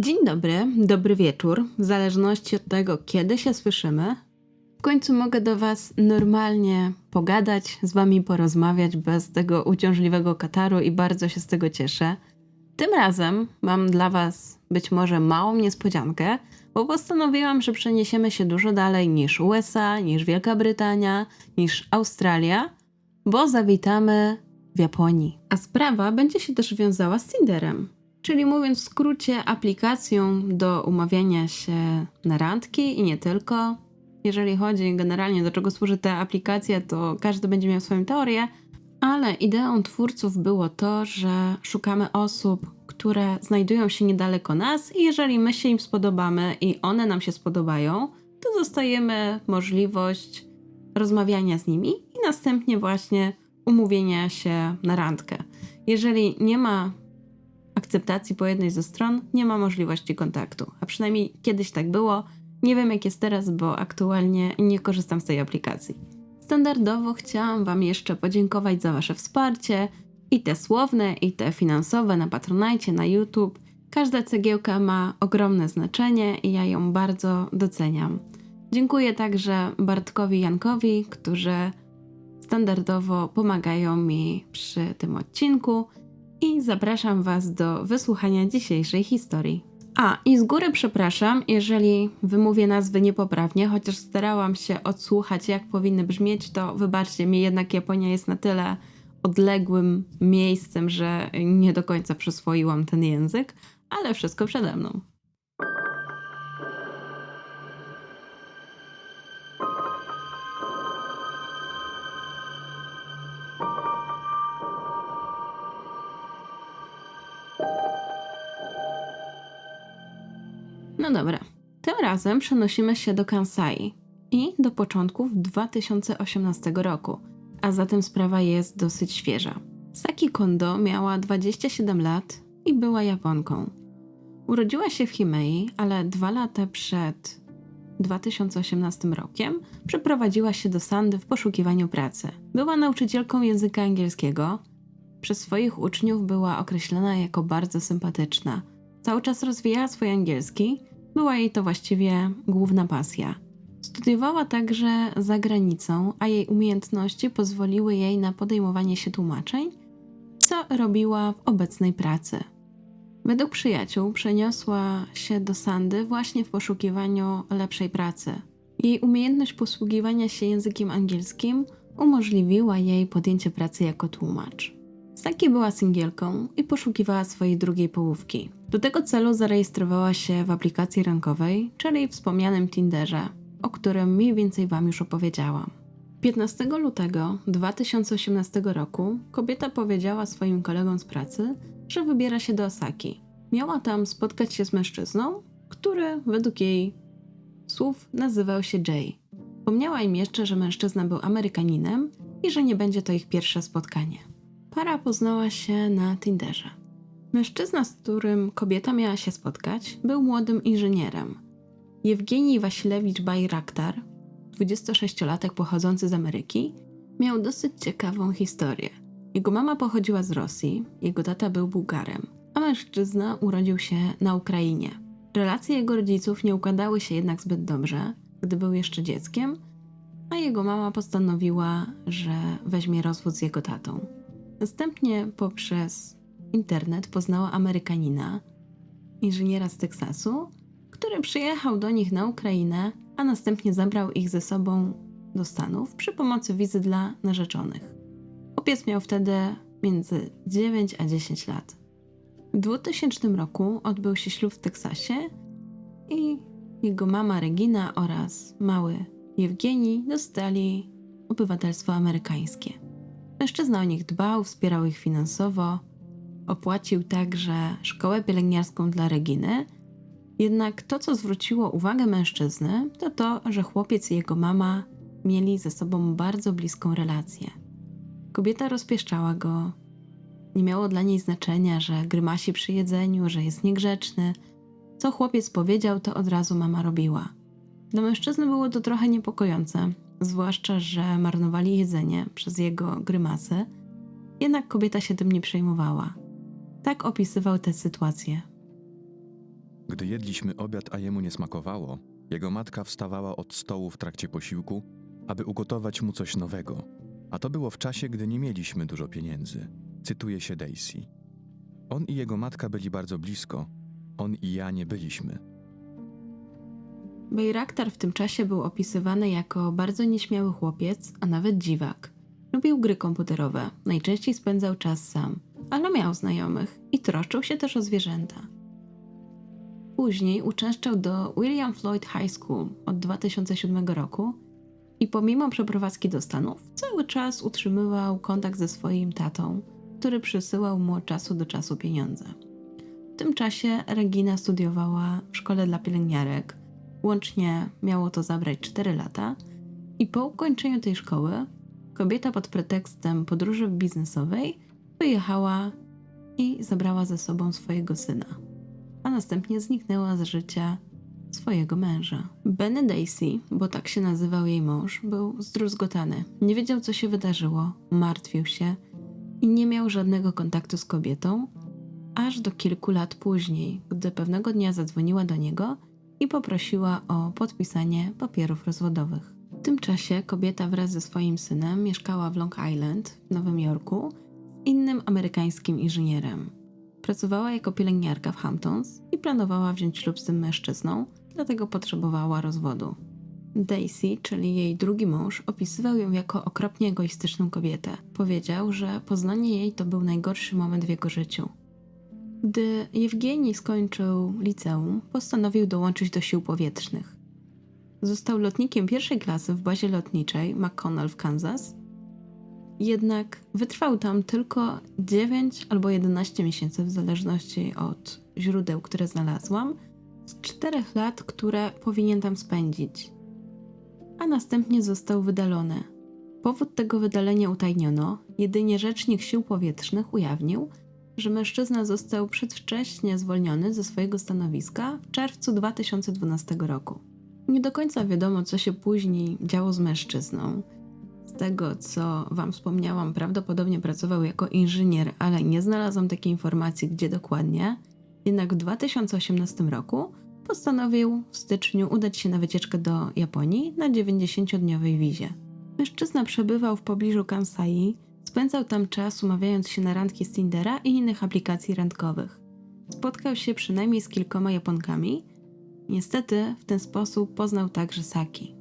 Dzień dobry, dobry wieczór, w zależności od tego, kiedy się słyszymy. W końcu mogę do Was normalnie pogadać, z Wami porozmawiać bez tego uciążliwego kataru i bardzo się z tego cieszę. Tym razem mam dla Was być może małą niespodziankę, bo postanowiłam, że przeniesiemy się dużo dalej niż USA, niż Wielka Brytania, niż Australia, bo zawitamy w Japonii. A sprawa będzie się też wiązała z Tinderem. Czyli mówiąc w skrócie, aplikacją do umawiania się na randki i nie tylko. Jeżeli chodzi generalnie do czego służy ta aplikacja, to każdy będzie miał swoją teorię, ale ideą twórców było to, że szukamy osób, które znajdują się niedaleko nas i jeżeli my się im spodobamy i one nam się spodobają, to dostajemy możliwość rozmawiania z nimi i następnie właśnie umówienia się na randkę. Jeżeli nie ma akceptacji po jednej ze stron, nie ma możliwości kontaktu. A przynajmniej kiedyś tak było. Nie wiem jak jest teraz, bo aktualnie nie korzystam z tej aplikacji. Standardowo chciałam Wam jeszcze podziękować za Wasze wsparcie i te słowne, i te finansowe na Patronite, na YouTube. Każda cegiełka ma ogromne znaczenie i ja ją bardzo doceniam. Dziękuję także Bartkowi i Jankowi, którzy standardowo pomagają mi przy tym odcinku i zapraszam Was do wysłuchania dzisiejszej historii. A, i z góry przepraszam, jeżeli wymówię nazwy niepoprawnie, chociaż starałam się odsłuchać, jak powinny brzmieć, to wybaczcie mi, jednak Japonia jest na tyle odległym miejscem, że nie do końca przyswoiłam ten język, ale wszystko przede mną. No dobra, tym razem przenosimy się do Kansai i do początków 2018 roku, a zatem sprawa jest dosyć świeża. Saki Kondo miała 27 lat i była Japonką. Urodziła się w Himei, ale dwa lata przed 2018 rokiem przeprowadziła się do Sandy w poszukiwaniu pracy. Była nauczycielką języka angielskiego. Przez swoich uczniów była określana jako bardzo sympatyczna. Cały czas rozwijała swój angielski, była jej to właściwie główna pasja. Studiowała także za granicą, a jej umiejętności pozwoliły jej na podejmowanie się tłumaczeń, co robiła w obecnej pracy. Według przyjaciół przeniosła się do Sandy właśnie w poszukiwaniu lepszej pracy. Jej umiejętność posługiwania się językiem angielskim umożliwiła jej podjęcie pracy jako tłumacz. Saki była singielką i poszukiwała swojej drugiej połówki. Do tego celu zarejestrowała się w aplikacji rankowej, czyli wspomnianym Tinderze, o którym mniej więcej Wam już opowiedziałam. 15 lutego 2018 roku kobieta powiedziała swoim kolegom z pracy, że wybiera się do Osaki. Miała tam spotkać się z mężczyzną, który według jej słów nazywał się Jay. Wspomniała im jeszcze, że mężczyzna był Amerykaninem i że nie będzie to ich pierwsze spotkanie. Para poznała się na Tinderze. Mężczyzna, z którym kobieta miała się spotkać, był młodym inżynierem. Jewgenij Wasilewicz Bajraktar, 26-latek pochodzący z Ameryki, miał dosyć ciekawą historię. Jego mama pochodziła z Rosji, jego tata był Bułgarem, a mężczyzna urodził się na Ukrainie. Relacje jego rodziców nie układały się jednak zbyt dobrze, gdy był jeszcze dzieckiem, a jego mama postanowiła, że weźmie rozwód z jego tatą. Następnie poprzez internet poznała Amerykanina, inżyniera z Teksasu, który przyjechał do nich na Ukrainę, a następnie zabrał ich ze sobą do Stanów przy pomocy wizy dla narzeczonych. Chłopiec miał wtedy między 9 a 10 lat. W 2000 roku odbył się ślub w Teksasie i jego mama Regina oraz mały Jewgeni dostali obywatelstwo amerykańskie. Mężczyzna o nich dbał, wspierał ich finansowo, opłacił także szkołę pielęgniarską dla Reginy. Jednak to, co zwróciło uwagę mężczyzny, to to, że chłopiec i jego mama mieli ze sobą bardzo bliską relację. Kobieta rozpieszczała go. Nie miało dla niej znaczenia, że grymasi przy jedzeniu, że jest niegrzeczny. Co chłopiec powiedział, to od razu mama robiła. Dla mężczyzny było to trochę niepokojące, zwłaszcza, że marnowali jedzenie przez jego grymasy. Jednak kobieta się tym nie przejmowała. Tak opisywał tę sytuację. Gdy jedliśmy obiad, a jemu nie smakowało, jego matka wstawała od stołu w trakcie posiłku, aby ugotować mu coś nowego. A to było w czasie, gdy nie mieliśmy dużo pieniędzy. Cytuje się Daisy. On i jego matka byli bardzo blisko, on i ja nie byliśmy. Bejraktar w tym czasie był opisywany jako bardzo nieśmiały chłopiec, a nawet dziwak. Lubił gry komputerowe, najczęściej spędzał czas sam, ale miał znajomych i troszczył się też o zwierzęta. Później uczęszczał do William Floyd High School od 2007 roku i pomimo przeprowadzki do Stanów cały czas utrzymywał kontakt ze swoim tatą, który przysyłał mu od czasu do czasu pieniądze. W tym czasie Regina studiowała w szkole dla pielęgniarek. Łącznie miało to zabrać 4 lata i po ukończeniu tej szkoły kobieta pod pretekstem podróży biznesowej wyjechała i zabrała ze sobą swojego syna, a następnie zniknęła z życia swojego męża. Benny Daisy, bo tak się nazywał jej mąż, był zdruzgotany. Nie wiedział, co się wydarzyło, martwił się i nie miał żadnego kontaktu z kobietą, aż do kilku lat później, gdy pewnego dnia zadzwoniła do niego i poprosiła o podpisanie papierów rozwodowych. W tym czasie kobieta wraz ze swoim synem mieszkała w Long Island w Nowym Jorku innym amerykańskim inżynierem. Pracowała jako pielęgniarka w Hamptons i planowała wziąć ślub z tym mężczyzną, dlatego potrzebowała rozwodu. Daisy, czyli jej drugi mąż, opisywał ją jako okropnie egoistyczną kobietę. Powiedział, że poznanie jej to był najgorszy moment w jego życiu. Gdy Jewgenii skończył liceum, postanowił dołączyć do sił powietrznych. Został lotnikiem pierwszej klasy w bazie lotniczej McConnell w Kansas. Jednak wytrwał tam tylko 9 albo 11 miesięcy, w zależności od źródeł, które znalazłam, z 4 lat, które powinien tam spędzić. A następnie został wydalony. Powód tego wydalenia utajniono, jedynie rzecznik sił powietrznych ujawnił, że mężczyzna został przedwcześnie zwolniony ze swojego stanowiska w czerwcu 2012 roku. Nie do końca wiadomo, co się później działo z mężczyzną. Z tego, co Wam wspomniałam, prawdopodobnie pracował jako inżynier, ale nie znalazłam takiej informacji, gdzie dokładnie. Jednak w 2018 roku postanowił w styczniu udać się na wycieczkę do Japonii na 90-dniowej wizie. Mężczyzna przebywał w pobliżu Kansai, Spędzał tam czas umawiając się na randki z Tindera i innych aplikacji randkowych. Spotkał się przynajmniej z kilkoma Japonkami. Niestety w ten sposób poznał także Saki.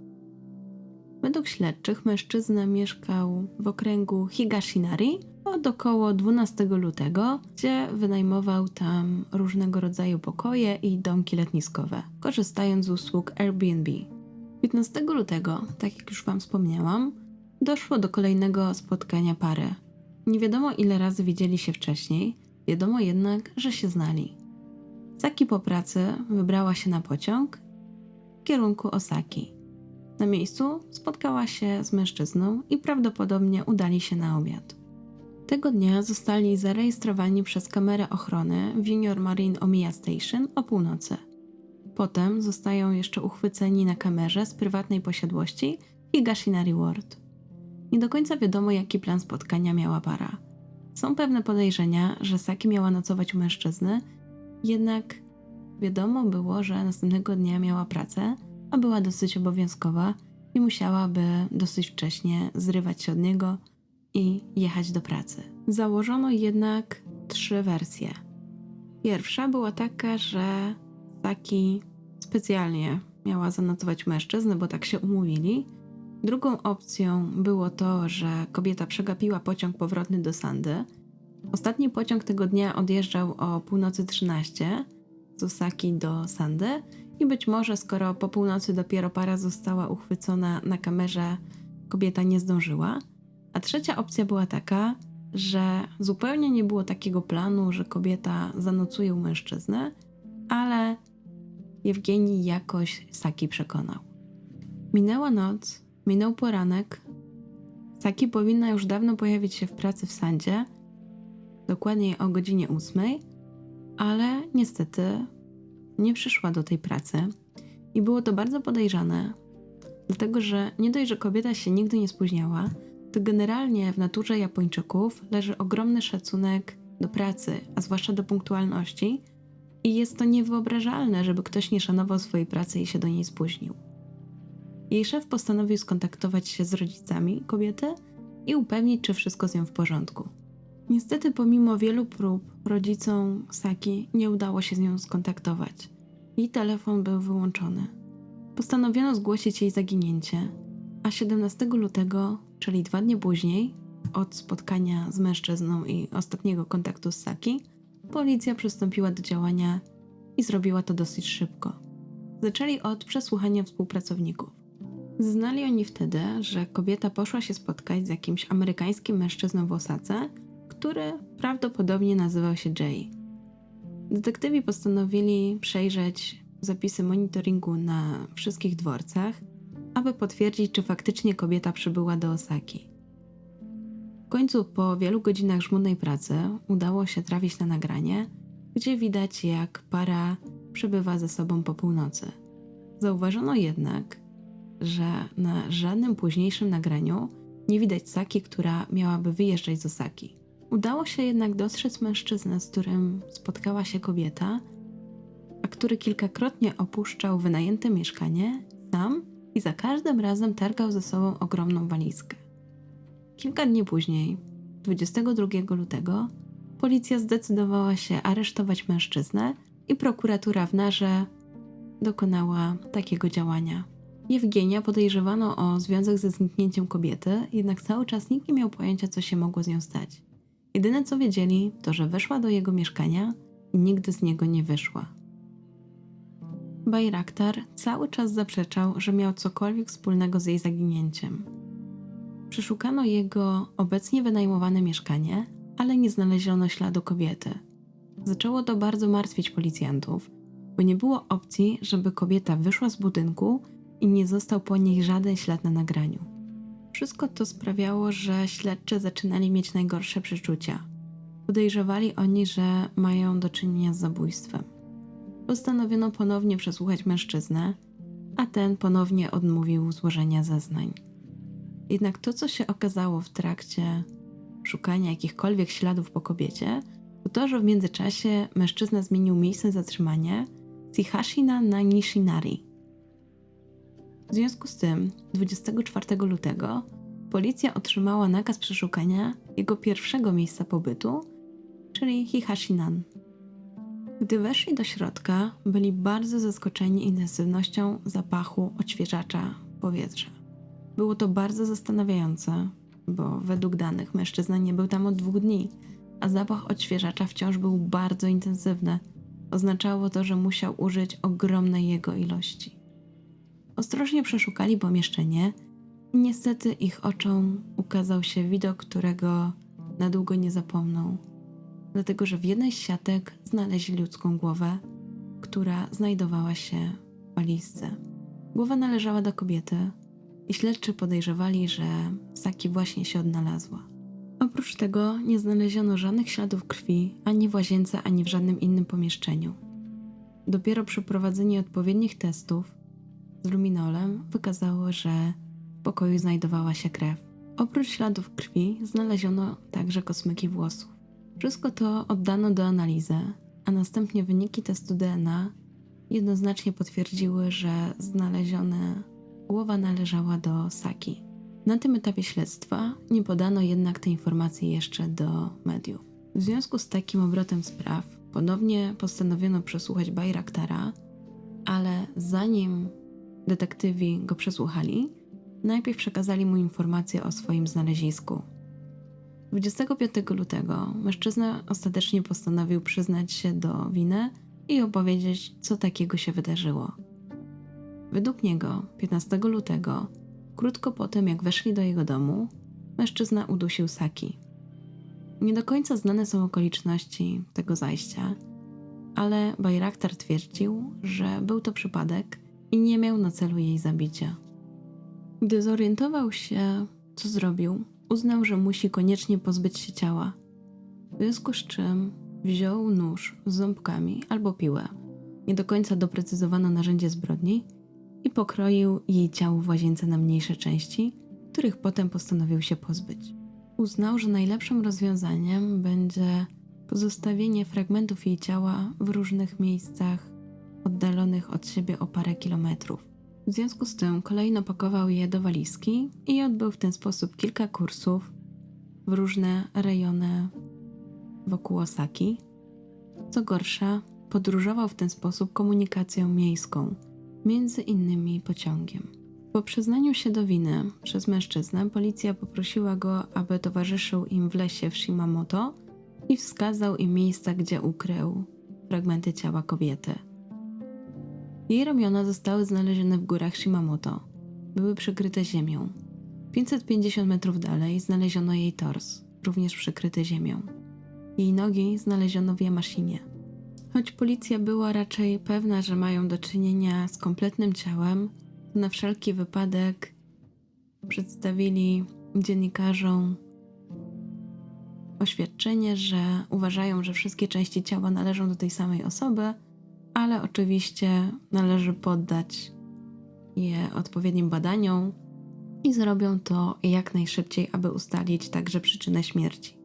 Według śledczych mężczyzna mieszkał w okręgu Higashinari od około 12 lutego, gdzie wynajmował tam różnego rodzaju pokoje i domki letniskowe, korzystając z usług Airbnb. 15 lutego, tak jak już Wam wspomniałam, doszło do kolejnego spotkania pary. Nie wiadomo ile razy widzieli się wcześniej, wiadomo jednak, że się znali. Saki po pracy wybrała się na pociąg w kierunku Osaki. Na miejscu spotkała się z mężczyzną i prawdopodobnie udali się na obiad. Tego dnia zostali zarejestrowani przez kamerę ochrony w Junior Marine Omiya Station o północy. Potem zostają jeszcze uchwyceni na kamerze z prywatnej posiadłości Higashinari Ward. Nie do końca wiadomo, jaki plan spotkania miała para. Są pewne podejrzenia, że Saki miała nocować u mężczyzny, jednak wiadomo było, że następnego dnia miała pracę, a była dosyć obowiązkowa i musiałaby dosyć wcześnie zrywać się od niego i jechać do pracy. Założono jednak trzy wersje. Pierwsza była taka, że Saki specjalnie miała zanotować mężczyznę, bo tak się umówili. Drugą opcją było to, że kobieta przegapiła pociąg powrotny do Sandy. Ostatni pociąg tego dnia odjeżdżał o północy 13 z Osaki do Sandy i być może skoro po północy dopiero para została uchwycona na kamerze, kobieta nie zdążyła. A trzecia opcja była taka, że zupełnie nie było takiego planu, że kobieta zanocuje u mężczyzny, ale Jewgenii jakoś Saki przekonał. Minęła noc, minął poranek. Saki powinna już dawno pojawić się w pracy w Sandzie, dokładniej o godzinie ósmej, ale niestety nie przyszła do tej pracy i było to bardzo podejrzane, dlatego że nie dość, że kobieta się nigdy nie spóźniała, to generalnie w naturze Japończyków leży ogromny szacunek do pracy, a zwłaszcza do punktualności I jest to niewyobrażalne, żeby ktoś nie szanował swojej pracy i się do niej spóźnił. Jej szef postanowił skontaktować się z rodzicami kobiety i upewnić, czy wszystko z nią w porządku. Niestety, pomimo wielu prób, rodzicom Saki nie udało się z nią skontaktować. Jej telefon był wyłączony. Postanowiono zgłosić jej zaginięcie, a 17 lutego, czyli dwa dni później, od spotkania z mężczyzną i ostatniego kontaktu z Saki, policja przystąpiła do działania i zrobiła to dosyć szybko. Zaczęli od przesłuchania współpracowników. Znali oni wtedy, że kobieta poszła się spotkać z jakimś amerykańskim mężczyzną w Osace, który prawdopodobnie nazywał się Jay. Detektywi postanowili przejrzeć zapisy monitoringu na wszystkich dworcach, aby potwierdzić, czy faktycznie kobieta przybyła do Osaki. W końcu, po wielu godzinach żmudnej pracy, udało się trafić na nagranie, gdzie widać, jak para przebywa ze sobą po północy. Zauważono jednak, że na żadnym późniejszym nagraniu nie widać Saki, która miałaby wyjeżdżać z Osaki. Udało się jednak dostrzec mężczyznę, z którym spotkała się kobieta, a który kilkakrotnie opuszczał wynajęte mieszkanie sam i za każdym razem targał ze sobą ogromną walizkę. Kilka dni później, 22 lutego, policja zdecydowała się aresztować mężczyznę i prokuratura w Narze dokonała takiego działania. Jewgenia podejrzewano o związek ze zniknięciem kobiety, jednak cały czas nikt nie miał pojęcia, co się mogło z nią stać. Jedyne co wiedzieli, to że weszła do jego mieszkania i nigdy z niego nie wyszła. Bajraktar cały czas zaprzeczał, że miał cokolwiek wspólnego z jej zaginięciem. Przeszukano jego obecnie wynajmowane mieszkanie, ale nie znaleziono śladu kobiety. Zaczęło to bardzo martwić policjantów, bo nie było opcji, żeby kobieta wyszła z budynku i nie został po niej żaden ślad na nagraniu. Wszystko to sprawiało, że śledczy zaczynali mieć najgorsze przeczucia. Podejrzewali oni, że mają do czynienia z zabójstwem. Postanowiono ponownie przesłuchać mężczyznę, a ten ponownie odmówił złożenia zeznań. Jednak to, co się okazało w trakcie szukania jakichkolwiek śladów po kobiecie, to to, że w międzyczasie mężczyzna zmienił miejsce zatrzymania z Hashina na Nishinari. W związku z tym 24 lutego policja otrzymała nakaz przeszukania jego pierwszego miejsca pobytu, czyli Hihashinan. Gdy weszli do środka, byli bardzo zaskoczeni intensywnością zapachu odświeżacza powietrza. Było to bardzo zastanawiające, bo według danych mężczyzna nie był tam od dwóch dni, a zapach odświeżacza wciąż był bardzo intensywny. Oznaczało to, że musiał użyć ogromnej jego ilości. Ostrożnie przeszukali pomieszczenie niestety ich oczom ukazał się widok, którego na długo nie zapomną. Dlatego, że w jednej z siatek znaleźli ludzką głowę, która znajdowała się w walizce. Głowa należała do kobiety i śledczy podejrzewali, że Saki właśnie się odnalazła. Oprócz tego nie znaleziono żadnych śladów krwi ani w łazience, ani w żadnym innym pomieszczeniu. Dopiero przeprowadzenie odpowiednich testów z luminolem wykazało, że w pokoju znajdowała się krew. Oprócz śladów krwi znaleziono także kosmyki włosów. Wszystko to oddano do analizy, a następnie wyniki testu DNA jednoznacznie potwierdziły, że znalezione głowa należała do Saki. Na tym etapie śledztwa nie podano jednak tej informacji jeszcze do mediów. W związku z takim obrotem spraw ponownie postanowiono przesłuchać Bajraktara, ale zanim detektywi go przesłuchali, najpierw przekazali mu informację o swoim znalezisku. 25 lutego mężczyzna ostatecznie postanowił przyznać się do winy i opowiedzieć, co takiego się wydarzyło. Według niego 15 lutego, krótko po tym jak weszli do jego domu, mężczyzna udusił Saki. Nie do końca znane są okoliczności tego zajścia, ale Bajraktar twierdził, że był to przypadek i nie miał na celu jej zabicia. Gdy zorientował się, co zrobił, uznał, że musi koniecznie pozbyć się ciała. W związku z czym wziął nóż z ząbkami albo piłę. Nie do końca doprecyzowano narzędzie zbrodni i pokroił jej ciało w łazience na mniejsze części, których potem postanowił się pozbyć. Uznał, że najlepszym rozwiązaniem będzie pozostawienie fragmentów jej ciała w różnych miejscach oddalonych od siebie o parę kilometrów. W związku z tym kolejno pakował je do walizki i odbył w ten sposób kilka kursów w różne rejony wokół Osaki. Co gorsza, podróżował w ten sposób komunikacją miejską, między innymi pociągiem. Po przyznaniu się do winy przez mężczyznę, policja poprosiła go, aby towarzyszył im w lesie w Shimamoto i wskazał im miejsca, gdzie ukrył fragmenty ciała kobiety. Jej ramiona zostały znalezione w górach Shimamoto. Były przykryte ziemią. 550 metrów dalej znaleziono jej tors, również przykryty ziemią. Jej nogi znaleziono w Yamashinie. Choć policja była raczej pewna, że mają do czynienia z kompletnym ciałem, na wszelki wypadek przedstawili dziennikarzom oświadczenie, że uważają, że wszystkie części ciała należą do tej samej osoby, ale oczywiście należy poddać je odpowiednim badaniom i zrobią to jak najszybciej, aby ustalić także przyczynę śmierci.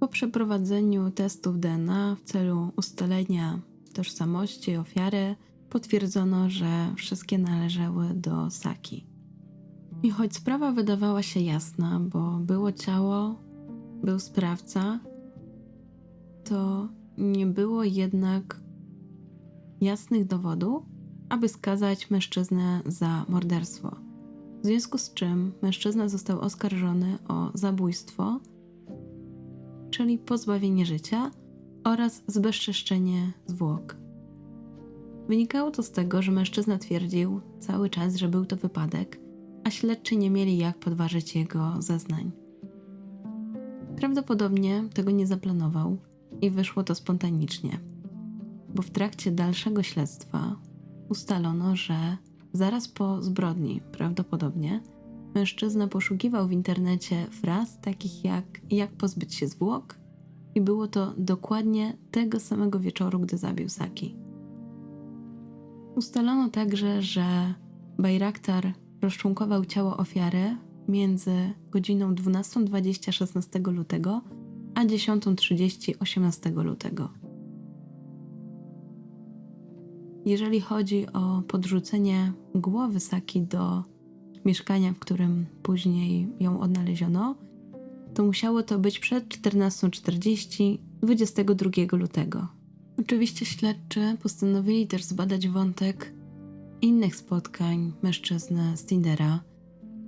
Po przeprowadzeniu testów DNA w celu ustalenia tożsamości ofiary, potwierdzono, że wszystkie należały do Saki. I choć sprawa wydawała się jasna, bo było ciało, był sprawca, to nie było jednak jasnych dowodów, aby skazać mężczyznę za morderstwo. W związku z czym mężczyzna został oskarżony o zabójstwo, czyli pozbawienie życia oraz zbezczeszczenie zwłok. Wynikało to z tego, że mężczyzna twierdził cały czas, że był to wypadek, a śledczy nie mieli jak podważyć jego zeznań. Prawdopodobnie tego nie zaplanował i wyszło to spontanicznie, bo w trakcie dalszego śledztwa ustalono, że zaraz po zbrodni, prawdopodobnie, mężczyzna poszukiwał w internecie fraz takich jak jak pozbyć się zwłok i było to dokładnie tego samego wieczoru, gdy zabił Saki. Ustalono także, że Bajraktar rozczłonkował ciało ofiary między godziną 12.20 16 lutego a 10.30 18 lutego. Jeżeli chodzi o podrzucenie głowy Saki do mieszkania, w którym później ją odnaleziono, to musiało to być przed 14.40 22 lutego. Oczywiście śledczy postanowili też zbadać wątek innych spotkań mężczyzny z Tindera,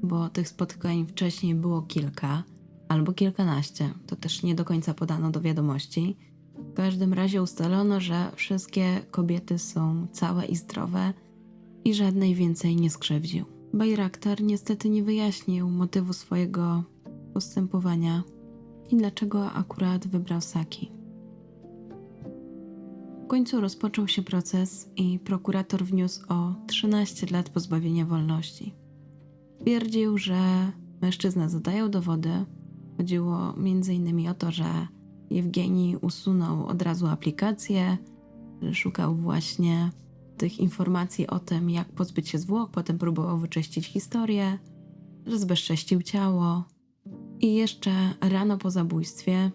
bo tych spotkań wcześniej było kilka albo kilkanaście. To też nie do końca podano do wiadomości. Każdym razie ustalono, że wszystkie kobiety są całe i zdrowe i żadnej więcej nie skrzywdził. Bajraktar niestety nie wyjaśnił motywu swojego postępowania i dlaczego akurat wybrał Saki. W końcu rozpoczął się proces i prokurator wniósł o 13 lat pozbawienia wolności. Twierdził, że mężczyzna zadają dowody. Chodziło m.in. o to, że Jewgenii usunął od razu aplikację, szukał właśnie tych informacji o tym, jak pozbyć się zwłok, potem próbował wyczyścić historię, że zbezcześcił ciało. I jeszcze rano po zabójstwie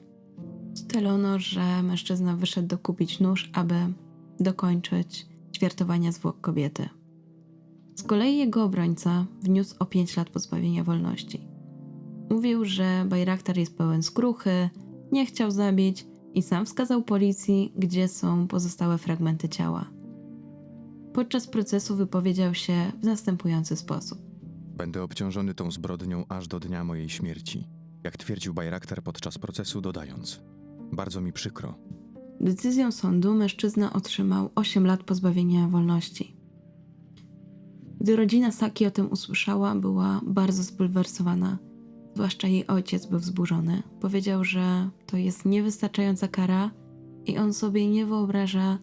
ustalono, że mężczyzna wyszedł dokupić nóż, aby dokończyć ćwiartowania zwłok kobiety. Z kolei jego obrońca wniósł o 5 lat pozbawienia wolności. Mówił, że Bajraktar jest pełen skruchy, nie chciał zabić i sam wskazał policji, gdzie są pozostałe fragmenty ciała. Podczas procesu wypowiedział się w następujący sposób. Będę obciążony tą zbrodnią aż do dnia mojej śmierci. Jak twierdził Bajraktar podczas procesu, dodając: Bardzo mi przykro. Decyzją sądu mężczyzna otrzymał 8 lat pozbawienia wolności. Gdy rodzina Saki o tym usłyszała, była bardzo zbulwersowana. Zwłaszcza jej ojciec był wzburzony. Powiedział, że to jest niewystarczająca kara i on sobie nie wyobraża,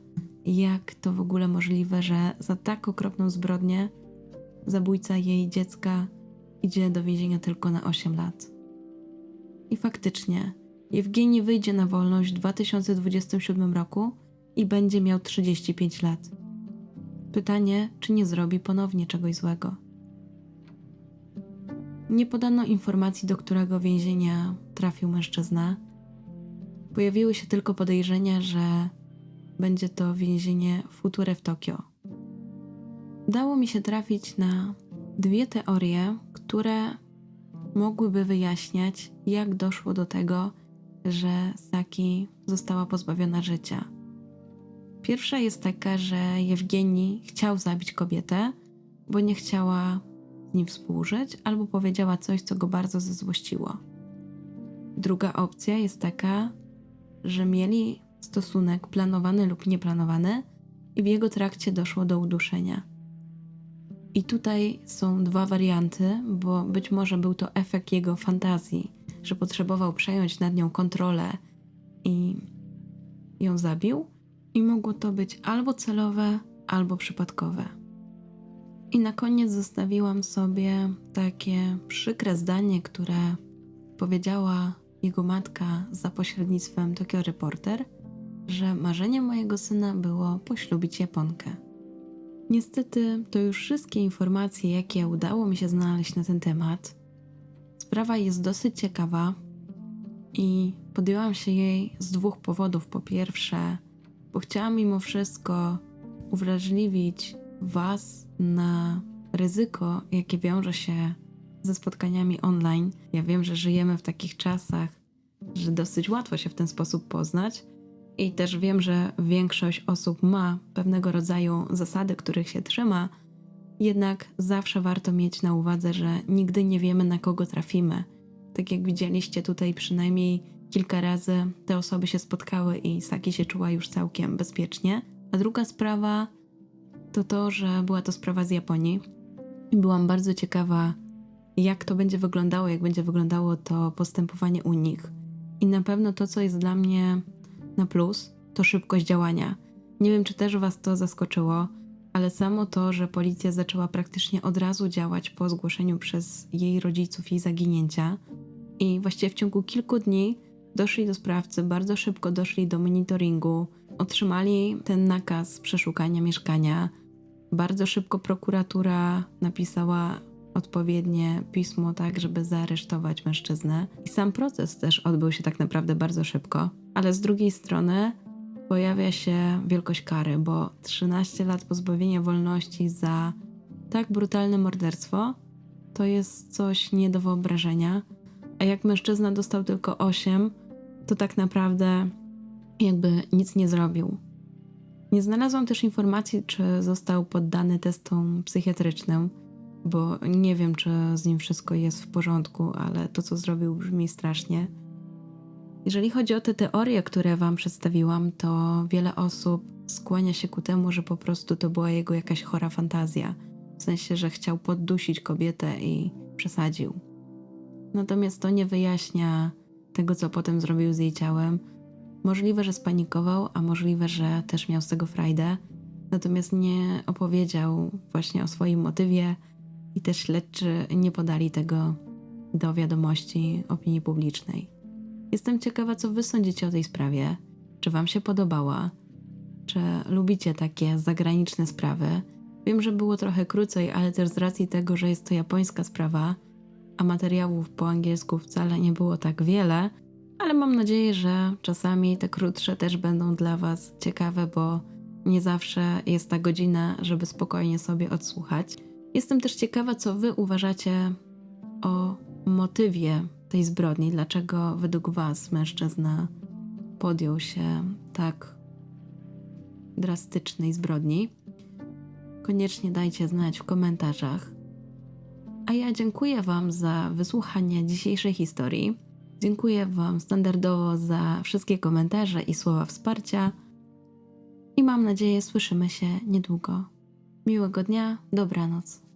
jak to w ogóle możliwe, że za tak okropną zbrodnię zabójca jej dziecka idzie do więzienia tylko na 8 lat. I faktycznie, Jewgeni wyjdzie na wolność w 2027 roku i będzie miał 35 lat. Pytanie, czy nie zrobi ponownie czegoś złego. Nie podano informacji, do którego więzienia trafił mężczyzna. Pojawiły się tylko podejrzenia, że będzie to więzienie Future w Tokio. Udało mi się trafić na dwie teorie, które mogłyby wyjaśniać, jak doszło do tego, że Saki została pozbawiona życia. Pierwsza jest taka, że Jewgeni chciał zabić kobietę, bo nie chciała z nim współżyć, albo powiedziała coś, co go bardzo zezłościło. Druga opcja jest taka, że mieli stosunek planowany lub nieplanowany i w jego trakcie doszło do uduszenia. I tutaj są dwa warianty, bo być może był to efekt jego fantazji, że potrzebował przejąć nad nią kontrolę i ją zabił, i mogło to być albo celowe, albo przypadkowe. I na koniec zostawiłam sobie takie przykre zdanie, które powiedziała jego matka za pośrednictwem Tokyo Reporter, że marzeniem mojego syna było poślubić Japonkę. Niestety to już wszystkie informacje, jakie udało mi się znaleźć na ten temat. Sprawa jest dosyć ciekawa i podjęłam się jej z dwóch powodów. Po pierwsze, bo chciałam mimo wszystko uwrażliwić Was na ryzyko, jakie wiąże się ze spotkaniami online. Ja wiem, że żyjemy w takich czasach, że dosyć łatwo się w ten sposób poznać. I też wiem, że większość osób ma pewnego rodzaju zasady, których się trzyma, jednak zawsze warto mieć na uwadze, że nigdy nie wiemy, na kogo trafimy. Tak jak widzieliście tutaj, przynajmniej kilka razy te osoby się spotkały i Saki się czuła już całkiem bezpiecznie. A druga sprawa to to, że była to sprawa z Japonii i byłam bardzo ciekawa, jak to będzie wyglądało, jak będzie wyglądało to postępowanie u nich. I na pewno to, co jest dla mnie na plus, to szybkość działania. Nie wiem, czy też Was to zaskoczyło, ale samo to, że policja zaczęła praktycznie od razu działać po zgłoszeniu przez jej rodziców jej zaginięcia i właściwie w ciągu kilku dni doszli do sprawcy, bardzo szybko doszli do monitoringu, otrzymali ten nakaz przeszukania mieszkania. Bardzo szybko prokuratura napisała odpowiednie pismo, tak, żeby zaaresztować mężczyznę. I sam proces też odbył się tak naprawdę bardzo szybko, ale z drugiej strony pojawia się wielkość kary, bo 13 lat pozbawienia wolności za tak brutalne morderstwo to jest coś nie do wyobrażenia. A jak mężczyzna dostał tylko 8, to tak naprawdę jakby nic nie zrobił. Nie znalazłam też informacji, czy został poddany testom psychiatrycznym, bo nie wiem, czy z nim wszystko jest w porządku, ale to, co zrobił, brzmi strasznie. Jeżeli chodzi o te teorie, które Wam przedstawiłam, to wiele osób skłania się ku temu, że po prostu to była jego jakaś chora fantazja. W sensie, że chciał poddusić kobietę i przesadził. Natomiast to nie wyjaśnia tego, co potem zrobił z jej ciałem. Możliwe, że spanikował, a możliwe, że też miał z tego frajdę. Natomiast nie opowiedział właśnie o swoim motywie i też śledczy nie podali tego do wiadomości opinii publicznej. Jestem ciekawa, co wy sądzicie o tej sprawie. Czy wam się podobała? Czy lubicie takie zagraniczne sprawy? Wiem, że było trochę krócej, ale też z racji tego, że jest to japońska sprawa, a materiałów po angielsku wcale nie było tak wiele, ale mam nadzieję, że czasami te krótsze też będą dla Was ciekawe, bo nie zawsze jest ta godzina, żeby spokojnie sobie odsłuchać. Jestem też ciekawa, co Wy uważacie o motywie tej zbrodni, dlaczego według Was mężczyzna podjął się tak drastycznej zbrodni. Koniecznie dajcie znać w komentarzach. A ja dziękuję Wam za wysłuchanie dzisiejszej historii. Dziękuję Wam standardowo za wszystkie komentarze i słowa wsparcia. I mam nadzieję, słyszymy się niedługo. Miłego dnia, dobranoc.